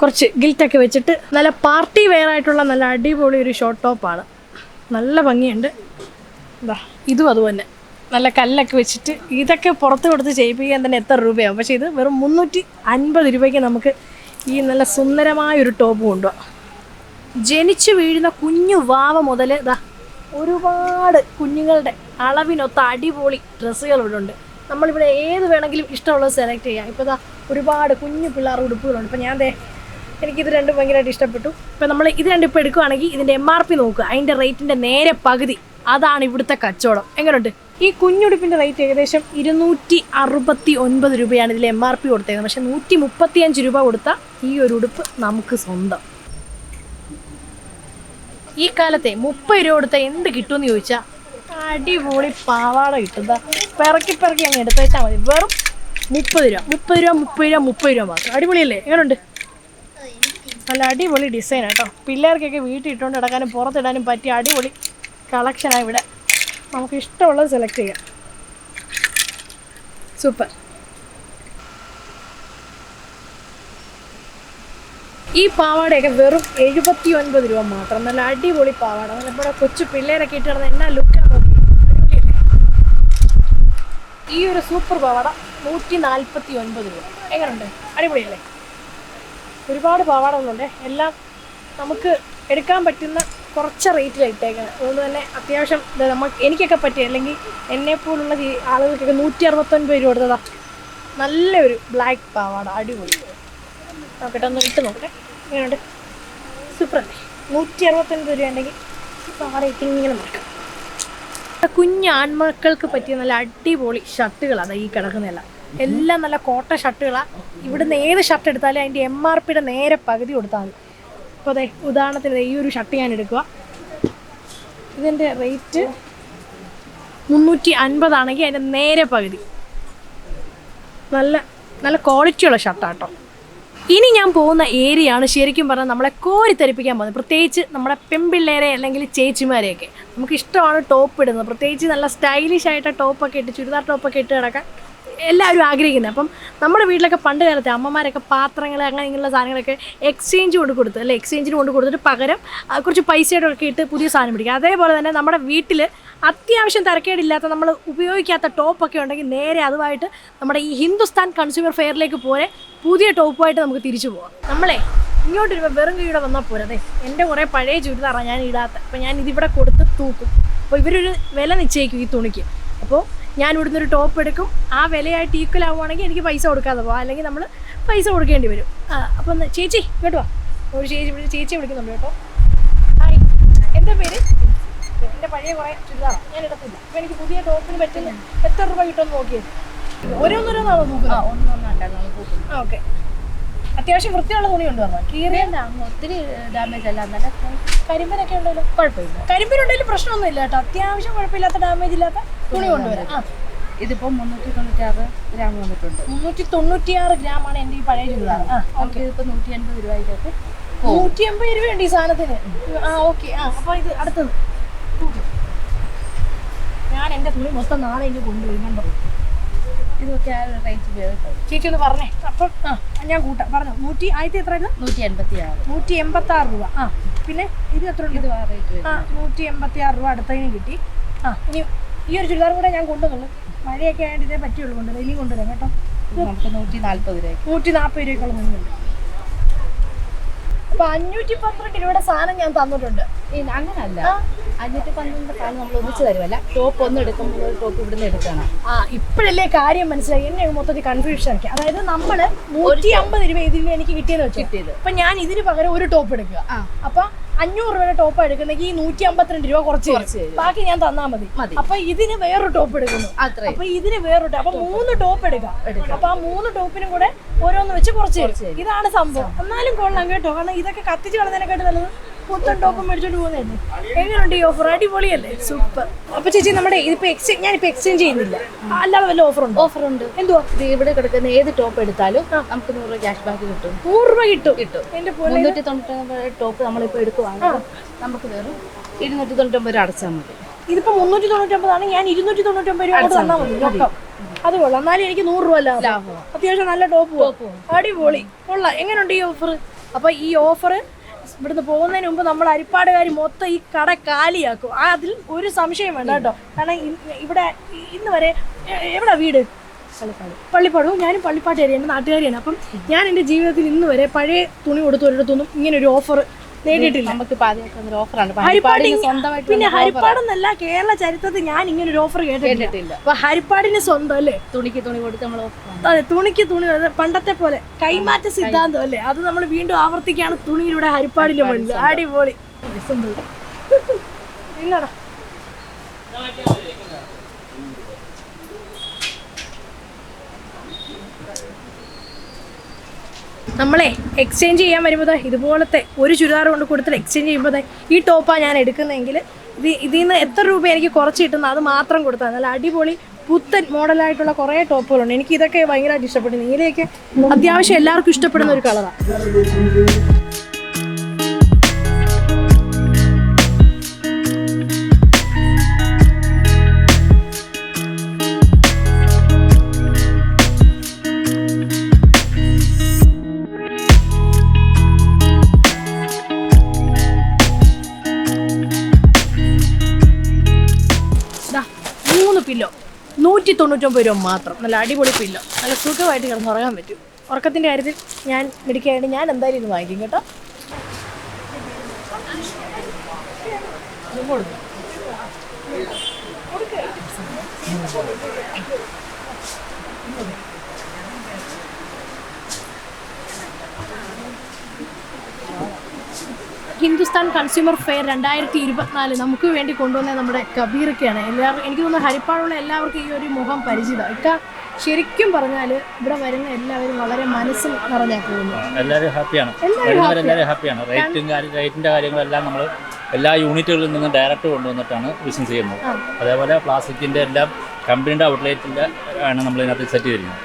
കുറച്ച് ഗിൽറ്റൊക്കെ വെച്ചിട്ട് നല്ല പാർട്ടി വെയർ ആയിട്ടുള്ള നല്ല അടിപൊളി ഒരു ഷോർട്ട് ടോപ്പാണ് നല്ല ഭംഗിയുണ്ട്. ദാ ഇതും അതുതന്നെ. നല്ല കല്ലൊക്കെ വെച്ചിട്ട് ഇതൊക്കെ പുറത്ത് കൊടുത്ത് ചെയ്യിപ്പിക്കാൻ തന്നെ എത്ര രൂപയാവും. പക്ഷേ ഇത് വെറും മുന്നൂറ്റി അൻപത് രൂപയ്ക്ക് നമുക്ക് ഈ നല്ല സുന്ദരമായ ഒരു ടോപ്പ് കൊണ്ടുപോകാം ജനിച്ചു വീഴുന്ന കുഞ്ഞു വാവ മുതൽ ഇതാ ഒരുപാട് കുഞ്ഞുങ്ങളുടെ അളവിനൊത്ത അടിപൊളി ഡ്രസ്സുകൾ ഇവിടെ ഉണ്ട് നമ്മളിവിടെ ഏത് വേണമെങ്കിലും ഇഷ്ടമുള്ളത് സെലക്ട് ചെയ്യാം. ഇപ്പോൾ ഇതാ ഒരുപാട് കുഞ്ഞു പിള്ളേർ ഉടുപ്പുകളുണ്ട്. ഇപ്പോൾ ഞാൻ ദേ എനിക്കിത് രണ്ടും ഭയങ്കരമായിട്ട് ഇഷ്ടപ്പെട്ടു. ഇപ്പോൾ നമ്മൾ ഇത് രണ്ടും ഇപ്പോൾ എടുക്കുകയാണെങ്കിൽ ഇതിന്റെ എം ആർ പി നോക്കുക. അതിന്റെ റേറ്റിന്റെ നേരെ പകുതി. അതാണ് ഇവിടുത്തെ കച്ചവടം. എങ്ങനെയുണ്ട് ഈ കുഞ്ഞുടുപ്പിന്റെ റേറ്റ് ഏകദേശം ഇരുന്നൂറ്റി അറുപത്തി ഒൻപത് രൂപയാണ് ഇതിൽ എം ആർ പി കൊടുത്തേക്കുന്നത്. പക്ഷേ നൂറ്റി മുപ്പത്തിയഞ്ച് രൂപ കൊടുത്ത ഈ ഒരു ഉടുപ്പ് നമുക്ക് സ്വന്തം. ഈ കാലത്തെ മുപ്പത് രൂപ കൊടുത്ത എന്ത് കിട്ടുമെന്ന് ചോദിച്ചാൽ അടിപൊളി പാവാട കിട്ടുന്ന പിറക്കി പിറക്കി അങ്ങ് എടുത്തേച്ചാൽ മതി. വെറും മുപ്പത് രൂപ. മുപ്പത് രൂപ മുപ്പത് രൂപ മുപ്പത് രൂപ മാത്രം. അടിപൊളിയല്ലേ? എങ്ങനെയുണ്ട് നല്ല അടിപൊളി ഡിസൈൻ കേട്ടോ പിള്ളേർക്കൊക്കെ വീട്ടിൽ ഇട്ടുകൊണ്ട് നടക്കാനും പുറത്തിടാനും പറ്റിയ അടിപൊളി കളക്ഷനാണ് ഇവിടെ. നമുക്ക് ഇഷ്ടമുള്ളത് സെലക്ട് ചെയ്യാം. സൂപ്പർ ഈ പാവാടയൊക്കെ വെറും എഴുപത്തി ഒൻപത് രൂപ മാത്രം. നല്ല അടിപൊളി പാവാട. ഇവിടെ കൊച്ചു പിള്ളേരൊക്കെ ഇട്ട് നടന്ന എന്നാ ലുക്കാണ് നോക്കി അടിപൊളിയല്ലേ ഈ ഒരു സൂപ്പർ പാവാട നൂറ്റി നാൽപ്പത്തി ഒൻപത് രൂപ. എങ്ങനെയുണ്ട് അടിപൊളിയല്ലേ? ഒരുപാട് പാവാടകളുണ്ട്. എല്ലാം നമുക്ക് എടുക്കാൻ പറ്റുന്ന കുറച്ച് റേറ്റിലായിട്ടേക്കാണ് അതുകൊണ്ട് തന്നെ അത്യാവശ്യം നമുക്ക് എനിക്കൊക്കെ പറ്റിയ അല്ലെങ്കിൽ എന്നെപ്പോലുള്ള പോലുള്ള ആളുകൾക്കൊക്കെ നൂറ്റി അറുപത്തൊൻപത് രൂപ കൊടുത്തതാ. നല്ലൊരു ബ്ലാക്ക് പാവാട അടിപൊളി. നോക്കട്ടെ ഒന്ന് ഇട്ട് നോക്കട്ടെ. ഇങ്ങനെയുണ്ട് സൂപ്പർ അല്ലേ നൂറ്റി അറുപത്തൊൻപത് രൂപ ഉണ്ടെങ്കിൽ പാവാട ഇങ്ങനെ നോക്കാം കുഞ്ഞ് ആൺമക്കൾക്ക് പറ്റിയ നല്ല അടിപൊളി ഷർട്ടുകളാണ് ഈ കിടക്കുന്നതെല്ലാം. എല്ലാം നല്ല കോട്ട ഷർട്ടുകളാണ് ഇവിടുന്ന് ഏത് ഷർട്ട് എടുത്താലും അതിന്റെ എം ആർ പിയുടെ നേരെ പകുതി കൊടുത്താൽ മതി. അപ്പോൾ അതെ ഉദാഹരണത്തിന് ഈ ഒരു ഷർട്ട് ഞാൻ എടുക്കുക. ഇതിന്റെ റേറ്റ് മുന്നൂറ്റി അൻപതാണെങ്കിൽ അതിന്റെ നേരെ പകുതി. നല്ല നല്ല ക്വാളിറ്റിയുള്ള ഷർട്ടാണ് കേട്ടോ. ഇനി ഞാൻ പോകുന്ന ഏരിയയാണ് ശരിക്കും പറഞ്ഞാൽ നമ്മളെ കോരിത്തരിപ്പിക്കാൻ പോകുന്നത്. പ്രത്യേകിച്ച് നമ്മുടെ പെമ്പിള്ളേരെ അല്ലെങ്കിൽ ചേച്ചിമാരെയൊക്കെ. നമുക്ക് ഇഷ്ടമാണ് ടോപ്പ് ഇടുന്നത്. പ്രത്യേകിച്ച് നല്ല സ്റ്റൈലിഷ് ആയിട്ട് ടോപ്പൊക്കെ ഇട്ട് ചുരിദാർ ടോപ്പൊക്കെ ഇട്ട് കിടക്കാൻ എല്ലാവരും ആഗ്രഹിക്കുന്നത് അപ്പം നമ്മുടെ വീട്ടിലൊക്കെ പണ്ട് കാലത്തെ അമ്മമാരൊക്കെ പാത്രങ്ങൾ അങ്ങനെ ഇങ്ങനെയുള്ള സാധനങ്ങളൊക്കെ എക്സ്ചേഞ്ച് കൊണ്ട് കൊടുത്ത് അല്ലെ എക്സ്ചേഞ്ചിന് കൊണ്ട് കൊടുത്തിട്ട് പകരം കുറച്ച് പൈസയുടെ ഒക്കെ ഇട്ട് പുതിയ സാധനം പിടിക്കുക അതേപോലെ തന്നെ നമ്മുടെ വീട്ടിൽ അത്യാവശ്യം തരക്കേടില്ലാത്ത നമ്മൾ ഉപയോഗിക്കാത്ത ടോപ്പൊക്കെ ഉണ്ടെങ്കിൽ നേരെ അതുമായിട്ട് നമ്മുടെ ഈ ഹിന്ദുസ്ഥാൻ കൺസ്യൂമർ ഫെയറിലേക്ക് പോലെ പുതിയ ടോപ്പുമായിട്ട് നമുക്ക് തിരിച്ചു പോകാം നമ്മളെ ഇങ്ങോട്ട് വരുമ്പോൾ വെറും കൈയുടെ വന്നാൽ പോരതെ എന്റെ കുറേ പഴയ ചുരിദാറാണ് ഞാൻ ഇടാത്ത. അപ്പോൾ ഞാൻ ഇതിവിടെ കൊടുത്ത് തൂക്കും. അപ്പോൾ ഇവരൊരു വില നിശ്ചയിക്കും ഈ തുണിക്ക്. അപ്പോൾ ഞാൻ ഇവിടുന്ന് ഒരു ടോപ്പ് എടുക്കും. ആ വിലയായിട്ട് ഈക്വൽ ആവുകയാണെങ്കിൽ എനിക്ക് പൈസ കൊടുക്കാതെ പോകാം അല്ലെങ്കിൽ നമ്മൾ പൈസ കൊടുക്കേണ്ടി വരും. ആ അപ്പം ഒന്ന് ചേച്ചി ഇങ്ങോട്ട് വാ. ഒരു ചേച്ചി ചേച്ചി വിളിക്കുന്നുണ്ട് കേട്ടോ. ഹായ്. എന്താ പേര്? എന്റെ പഴയ കുറേ ചുരിദാറാണ് ഞാൻ ഇടത്തില്ല. അപ്പോൾ എനിക്ക് പുതിയ ടോപ്പിന് പറ്റുന്ന എത്ര രൂപ കിട്ടുമെന്ന് നോക്കിയത് ഓരോന്നോരോന്നാണോ നോക്കുന്നത് ഓക്കെ. അത്യാവശ്യം വൃത്തിയുള്ള തുണി കൊണ്ടുവരണം കീറിയ ഒത്തിരി ഡാമേജ് അല്ല. നല്ല കരിമ്പനൊക്കെ ഉണ്ടല്ലോ. കുഴപ്പമില്ല. കരിമ്പിനുണ്ടെങ്കിലും പ്രശ്നമൊന്നും ഇല്ല കേട്ടോ. അത്യാവശ്യം കുഴപ്പമില്ലാത്ത ഡാമേജ് ഇല്ലാത്ത തുണി കൊണ്ടുവരാം. ഇതിപ്പോ മുന്നൂറ്റി തൊണ്ണൂറ്റാറ് ഗ്രാം വന്നിട്ടുണ്ട്. മുന്നൂറ്റി ഗ്രാം ആണ് എന്റെ ഈ പഴയ ചുരിദാർ. നമുക്ക് ഇതിപ്പോ നൂറ്റി എൺപത് രൂപയിലേക്ക് നൂറ്റി എൺപത് രൂപയുണ്ട് ഈ സാധനത്തിന്. ആ ഓക്കെ. ആ അപ്പോൾ ഇത് അടുത്തത്. ഞാൻ എന്റെ തുണി മൊത്തം നാളെ ഇനി കൊണ്ടുപോയി കണ്ടോ? ഇതൊക്കെ ആ ഒരു റേഞ്ച് ഉപയോഗിക്കും ചേച്ചി ഒന്ന് പറഞ്ഞേ. അപ്പം ആ ഞാൻ കൂട്ടാം. പറഞ്ഞു? നൂറ്റി ആയിരത്തി എത്രയായിരുന്നു നൂറ്റി എൺപത്തി ആറ് നൂറ്റി എൺപത്തി ആറ് രൂപ. ആ പിന്നെ ഇത് എത്ര ഇത് ആ റേറ്റ് വരും ആ നൂറ്റി എൺപത്തി ആറ് രൂപ അടുത്തതിന് കിട്ടി. ആ. ഇനി ഈ ഒരു ചുരിദാർ കൂടെ ഞാൻ കൊണ്ടുവന്നുള്ളൂ. മഴയൊക്കെ ആയിട്ട് ഇതേ പറ്റിയുള്ളൂ കൊണ്ടുവരാം. ഇനിയും കൊണ്ടുവരാം കേട്ടോ. നമുക്ക് നൂറ്റി നാൽപ്പത് രൂപ നൂറ്റി നാൽപ്പത് രൂപയ്ക്കുള്ള മീനുണ്ട്. അപ്പൊ അഞ്ഞൂറ്റി പന്ത്രണ്ട് രൂപയുടെ സാധനം ഞാൻ തന്നിട്ടുണ്ട്. അങ്ങനല്ല. അഞ്ഞൂറ്റി പന്ത്രണ്ട് സാധനം നമ്മൾ ഒന്നിച്ച് തരുമല്ല ടോപ്പ് ഒന്ന് എടുക്കുമ്പോൾ ഒരു ടോപ്പ് ഇവിടുന്ന് എടുക്കണം. ആ ഇപ്പോഴല്ലേ കാര്യം മനസ്സിലായി. എന്നെ മൊത്തത്തിൽ കൺഫ്യൂഷൻ ആക്കി. അതായത് നമ്മൾ നൂറ്റി അമ്പത് രൂപ ഇതിൽ എനിക്ക് കിട്ടിയെന്ന് വെച്ചു. കിട്ടിയത്. അപ്പൊ ഞാൻ ഇതിന് പകരം ഒരു ടോപ്പ് എടുക്കുക. ആ. അപ്പൊ അഞ്ഞൂറ് രൂപയുടെ ടോപ്പ് എടുക്കുന്നെങ്കിൽ ഈ നൂറ്റി അമ്പത്തിരണ്ട് രൂപ കുറച്ച്. ബാക്കി ഞാൻ തന്നാ മതി. അപ്പൊ ഇതിന് വേറൊരു ടോപ്പ് എടുക്കുന്നു. അപ്പൊ ഇതിന് വേറൊരു അപ്പൊ മൂന്ന് ടോപ്പ് എടുക്കാം. അപ്പൊ ആ മൂന്ന് ടോപ്പിനും കൂടെ ഓരോന്ന് വെച്ച് കുറച്ച്. ഇതാണ് സംഭവം. എന്നാലും കൊള്ളാം കേട്ടോ. കാരണം ഇതൊക്കെ കത്തിച്ച് കളഞ്ഞതിനെക്കാട്ട് നല്ലത് പുത്തൻ ടോപ്പ് മേടിച്ചോണ്ട് പോകുന്നതല്ലേ എങ്ങനെയുണ്ട് ഈ ഓഫർ അടിപൊളിയല്ലേ? സൂപ്പർ അപ്പൊ ചേച്ചി നമ്മുടെ ഇതിപ്പോ എക്സ്ചേഞ്ച് ഞാനിപ്പോ എക്സ്ചേഞ്ച് ചെയ്യുന്നില്ല. അല്ലാതെ വല്ല ഓഫർ ഉണ്ട്? ഓഫർ ഉണ്ട്. എന്തുവാ? ഇത് ഇവിടെ കിടക്കുന്ന ഏത് ടോപ്പ് എടുത്താലും നമുക്ക് നൂറ് രൂപ ക്യാഷ് ബാക്ക് കിട്ടും. നൂറ് രൂപ കിട്ടും? കിട്ടും. എന്റെ മുന്നൂറ്റി തൊണ്ണൂറ്റൊമ്പത് ടോപ്പ് നമ്മളിപ്പോ എടുക്കുവാണെങ്കിൽ നമുക്ക് വെറും ഇരുന്നൂറ്റി തൊണ്ണൂറ്റൊമ്പത് രൂപ അടച്ചാൽ മതി. ഇതിപ്പോ മുന്നൂറ്റി തൊണ്ണൂറ്റൊമ്പതാണ് ഞാൻ ഇരുന്നൂറ്റി തൊണ്ണൂറ്റൊമ്പത് രൂപ കൊണ്ട് തന്നാൽ മതി. മൊത്തം അത്. കൊള്ളാം എന്നാലും എനിക്ക് നൂറ് രൂപ ലാഭം. അത്യാവശ്യം നല്ല ടോപ്പ് അടിപൊളി. കൊള്ളാം. എങ്ങനെയുണ്ട് ഈ ഓഫർ അപ്പൊ ഈ ഓഫർ ഇവിടുന്ന് പോകുന്നതിന് മുമ്പ് നമ്മൾ അരിപ്പാടുകാർ മൊത്തം ഈ കട കാലിയാക്കും. ആ അതിൽ ഒരു സംശയം വേണ്ട കേട്ടോ. കാരണം ഇവിടെ ഇന്ന് വരെ എവിടെ വീട്? പള്ളിപ്പാട്. പള്ളിപ്പാടും. ഞാനും പള്ളിപ്പാട്ടുകാരി എന്റെ നാട്ടുകാരിയാണ്. അപ്പം ഞാൻ എന്റെ ജീവിതത്തിൽ ഇന്ന് വരെ പഴയ തുണി കൊടുത്തവരുടെ ഇങ്ങനെ ഒരു ഓഫർ നേടിയിട്ടില്ല. നമുക്ക് പാചകം ഓഫറാണ് ഹരിപ്പാട് പിന്നെ ഹരിപ്പാടെന്നല്ല കേരള ചരിത്രത്തിൽ ഞാൻ ഇങ്ങനെ ഒരു ഓഫർ കേട്ടിട്ടില്ല. അപ്പൊ ഹരിപ്പാടിന് സ്വന്തം അല്ലേ? തുണിക്ക് തുണി കൊടുത്ത് നമ്മൾ അതെ തുണിക്ക് തുണി പണ്ടത്തെ പോലെ കൈമാറ്റ സിദ്ധാന്തം അല്ലേ? അത് നമ്മൾ വീണ്ടും ആവർത്തിക്കാണ് തുണിയിലൂടെ ഹരിപ്പാടിന്റെ മണ്ണിൽ അടിപൊളി. ഇല്ലടാ നമ്മളെ എക്സ്ചേഞ്ച് ചെയ്യാൻ വരുമ്പോൾ ഇതുപോലത്തെ ഒരു ചുരിദാർ കൊണ്ട് കൊടുത്തിട്ട് എക്സ്ചേഞ്ച് ചെയ്യുമ്പോൾ ഈ ടോപ്പാണ് ഞാൻ എടുക്കുന്നതെങ്കിൽ ഇത് ഇതിൽ നിന്ന് എത്ര രൂപ എനിക്ക് കുറച്ച് കിട്ടുന്ന അത് മാത്രം കൊടുത്താൽ നല്ല അടിപൊളി പുത്തൻ മോഡലായിട്ടുള്ള കുറേ ടോപ്പുകളുണ്ട് എനിക്ക് ഇതൊക്കെ ഭയങ്കരമായിട്ട് ഇഷ്ടപ്പെടുന്നു നീലയൊക്കെ അത്യാവശ്യം എല്ലാവർക്കും ഇഷ്ടപ്പെടുന്ന ഒരു കളറാണ് തൊണ്ണൂറ്റൊമ്പത് രൂപ മാത്രം. നല്ല അടിപൊളി പില്ലോ. നല്ല സുഖമായിട്ട് കിടന്ന് ഉറങ്ങാൻ പറ്റും. ഉറക്കത്തിന്റെ കാര്യത്തിൽ ഞാൻ മിടിക്കായിട്ട് ഞാൻ എന്തായാലും ഇത് വാങ്ങിക്കും കേട്ടോ. കൊടുക്ക്. ഹിന്ദുസ്ഥാൻ കൺസ്യൂമർ ഫെയർ രണ്ടായിരത്തി ഇരുപത്തിനാല് നമുക്ക് വേണ്ടി കൊണ്ടുവന്ന നമ്മുടെ കബീറൊക്കെയാണ്. എല്ലാവർക്കും എനിക്ക് തോന്നുന്നു ഹരിപ്പാടുള്ള എല്ലാവർക്കും ഈ ഒരു മുഖം പരിചിതം. ഇക്ക ശരിക്കും പറഞ്ഞാൽ ഇവിടെ വരുന്ന എല്ലാവരും വളരെ മനസ്സിൽ നിറഞ്ഞാൽ പോകുന്നു എല്ലാവരും ഹാപ്പിയാണ്. എല്ലാവരും ഹാപ്പിയാണ്. റേറ്റും റേറ്റിന്റെ കാര്യങ്ങളെല്ലാം നമ്മൾ എല്ലാ യൂണിറ്റുകളിൽ നിന്നും ഡയറക്റ്റ് കൊണ്ടുവന്നിട്ടാണ് ബിസിനസ് ചെയ്യുന്നത്. അതേപോലെ പ്ലാസ്റ്റിക്കിന്റെ എല്ലാം കമ്പനിയുടെ ഔട്ട്ലെറ്റിന്റെ ആണ് നമ്മൾ ഇതിനകത്ത് സെറ്റ് ചെയ്തിരിക്കുന്നത്.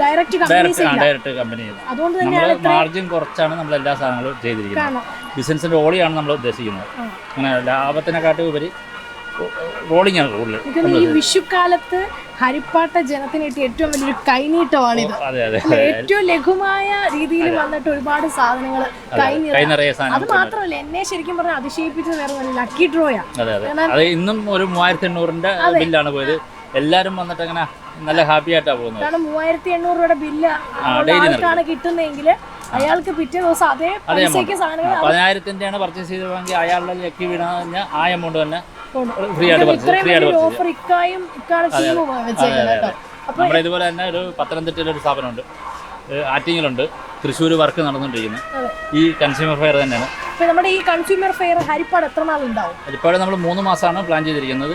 ഡയറക്റ്റ് ഡയറക്റ്റ് ഡയറക്റ്റ് കമ്പനി നമ്മൾ മാർജിൻ കുറച്ചാണ് നമ്മൾ എല്ലാ സാധനങ്ങളും ചെയ്തിരിക്കുന്നത്. ബിസിനസിന്റെ ഓളിയാണ് നമ്മൾ ഉദ്ദേശിക്കുന്നത്. അങ്ങനെ ലാഭത്തിനെക്കാട്ടും ഉപരി റോളിംഗ് ആണ് കൂടുതൽ ഈ വിഷുക്കാലത്ത് ഹരിപ്പാട്ട ജനത്തിന് കിട്ടിയ ഏറ്റവും വലിയൊരു കൈനീട്ടമാണിത്. അതെ അതെ. ഏറ്റവും ലഘുമായ രീതിയിൽ വന്നിട്ട് ഒരുപാട് സാധനങ്ങൾ അത് മാത്രമല്ല എന്നെ ശരിക്കും പറഞ്ഞാൽ അതിശയിപ്പിച്ചത് വേറെ ലക്കി ഡ്രോയാ അതെ ഇന്നും ഒരു മൂവായിരത്തി എണ്ണൂറിന്റെ ബില്ലാണ് പോയത്. എല്ലാരും വന്നിട്ട് അങ്ങനെ നല്ല ഹാപ്പി ആയിട്ടാ പോകുന്നത്. കാരണം മൂവായിരത്തി എണ്ണൂറ് രൂപയുടെ ബില്ല് daily ആൾക്കാണ് കിട്ടുന്നതെങ്കിൽ അയാൾക്ക് പിറ്റേ ദിവസം അതേ പൈസയ്ക്ക് സാധനങ്ങൾ പതിനായിരത്തിന്റെയാണ് പർച്ചേസ് ചെയ്തതെങ്കിൽ അയാളുടെ ലക്കി വീണ കഴിഞ്ഞാൽ ആ എമൗണ്ട് തന്നെ. ഫ്രീ ആയിട്ട് പർച്ചേസ് ഫ്രീ ആയിട്ട് പർച്ചേസ് ഓഫർ ഇക്കായും ഇക്കാണ് ടീമും വെച്ചേക്കുന്നത് കേട്ടോ. അപ്പൊ നമ്മുടെ ഇതുപോലെ തന്നെ ഒരു പത്തനംതിട്ടയിൽ ഒരു സ്ഥാപനമുണ്ട്. ഏഹ് ആറ്റിങ്ങിലുണ്ട്. തൃശ്ശൂർ വർക്ക് നടന്നുകൊണ്ടിരിക്കുന്നത് ഈ കൺസ്യൂമർ ഫെയർ തന്നെയാണ്. ഇപ്പൊ നമ്മുടെ ഈ കൺസ്യൂമർ ഫെയർ ഹരിപ്പാട് എത്ര നാൾ ഉണ്ടാവും അതിപ്പോൾ നമ്മൾ മൂന്ന് മാസമാണ് പ്ലാൻ ചെയ്തിരിക്കുന്നത്.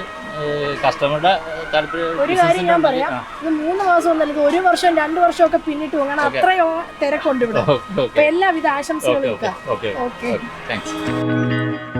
കസ്റ്റമറുടെ താല്പര്യം ഒരു കാര്യം ഞാൻ പറയാം. ഇത് മൂന്ന് മാസം ഒന്നല്ല ഇത് ഒരു വർഷം രണ്ട് വർഷം ഒക്കെ പിന്നിട്ട് പോകും കാരണം അത്രയോ തിരക്കുണ്ട് ഇവിടെ. ഓക്കെ അപ്പൊ എല്ലാവിധ ആശംസകളും ഓക്കെ ഓക്കെ. Okay thanks